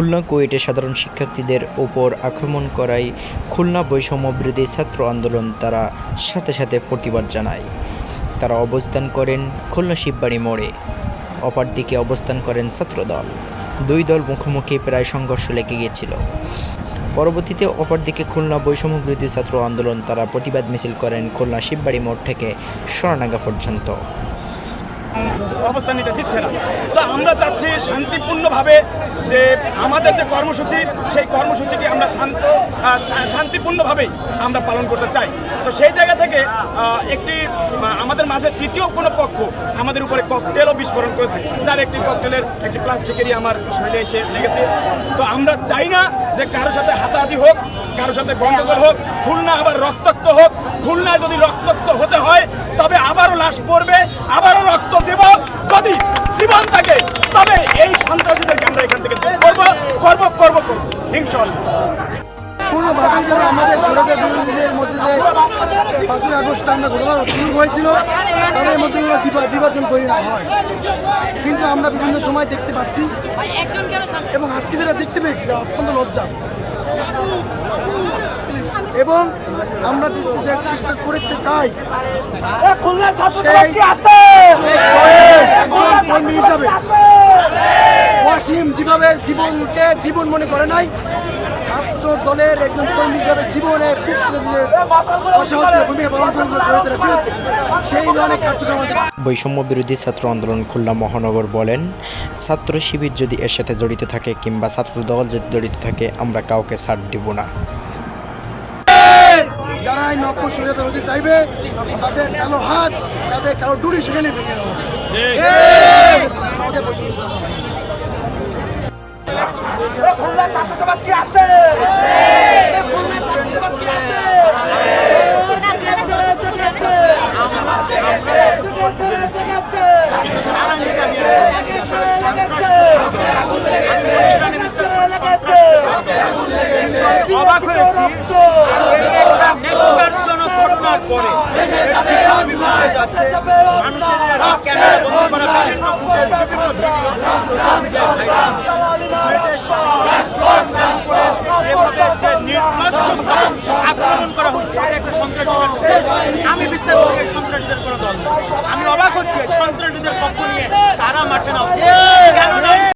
খুলনা, কুয়েটে সাধারণ শিক্ষার্থীদের ওপর আক্রমণ করায় খুলনা বৈষম্য বিরোধী ছাত্র আন্দোলন তারা সাথে সাথে প্রতিবাদ জানায়। তারা অবস্থান করেন খুলনা শিববাড়ি মোড়ে। অপরদিকে অবস্থান করেন ছাত্রদল। দুই দল মুখোমুখি প্রায় সংঘর্ষ লেগে গিয়েছিল। পরবর্তীতে অপরদিকে খুলনা বৈষম্য বিরোধী ছাত্র আন্দোলন তারা প্রতিবাদ মিছিল করেন খুলনা শিববাড়ি মোড় থেকে সরানাগা পর্যন্ত। অবস্থান নিতে দিচ্ছে না। তো আমরা চাচ্ছি শান্তিপূর্ণভাবে যে আমাদের যে কর্মসূচি, সেই কর্মসূচিটি আমরা শান্ত শান্তিপূর্ণভাবেই আমরা পালন করতে চাই। তো সেই জায়গা থেকে একটি আমাদের মাঝে তৃতীয় কোনো পক্ষ আমাদের উপরে ককটেলও বিস্ফোরণ করেছে। যার একটি ককটেলের একটি প্লাস্টিকেরই আমার শরীরে এসে লেগেছে। তো আমরা চাই না যে কারোর সাথে হাতাহাতি হোক, কারোর সাথে গন্ডগোল হোক, খুলনা আবার রক্তাক্ত হোক। খুলনায় যদি রক্তাক্ত হতে হয়, তবে আবারও লাশ পড়বে, আবারও রক্ত দেব যদি জীবন থাকে তবে এই সন্ত্রাসীদেরকে আমরা এখান থেকে দূর করব করব করব করব ইনশাল্লাহ কোনোভাবেই যেন আমাদের সরকার বিরোধীদের মধ্যে যে পাঁচই আগস্ট আমরা ঘটনা শুরু হয়েছিল তাদের মধ্যে যেন বিভা- বিভাজন তৈরি না হয়। কিন্তু আমরা বিভিন্ন সময় দেখতে পাচ্ছি এবং আজকে যেটা দেখতে পেয়েছি অত্যন্ত লজ্জা। এবং আমরা যে চেষ্টা করতে চাই সেই কর্মী হিসাবে ওয়াসিম যেভাবে জীবনকে জীবন মনে করে নাই ছাত্র দলের একজন কর্মী হিসাবে জীবনের করে ভূমিকা পালন বিরুদ্ধে। সেই ধরনের কার্যক্রম বৈষম্য বিরোধী ছাত্র আন্দোলন খুলনা মহানগর বলেন ছাত্র শিবির যদি এর সাথে জড়িত থাকে কিংবা ছাত্র দল যদি জড়িত থাকে আমরা কাউকে ছাড় দিব না। যারা এই নক্ষ সরিয়ে হতে চাইবে তাদের কালো হাত তাদের কালো ডুরি সেখানে অবাক হয়েছি নেটওয়ার্কজনক ঘটনার পরে বিভাগে যাচ্ছে মানুষের ক্যামেরা বন্ধ করা, বিভিন্ন ফুটেজ, বিভিন্ন ভিডিও। সোশ্যাল মিডিয়ায় ভাইরাল বুয়েটের যেভাবে যে নির্লজ্জ আক্রমণ করা হয়েছে এটা একটা সন্ত্রাসীদের আমি বিশ্বাস করি সন্ত্রাসীদের কোনো দল আমি অবাক হচ্ছি সন্ত্রাসীদের পক্ষ নিয়ে তারা মাঠে নামছে।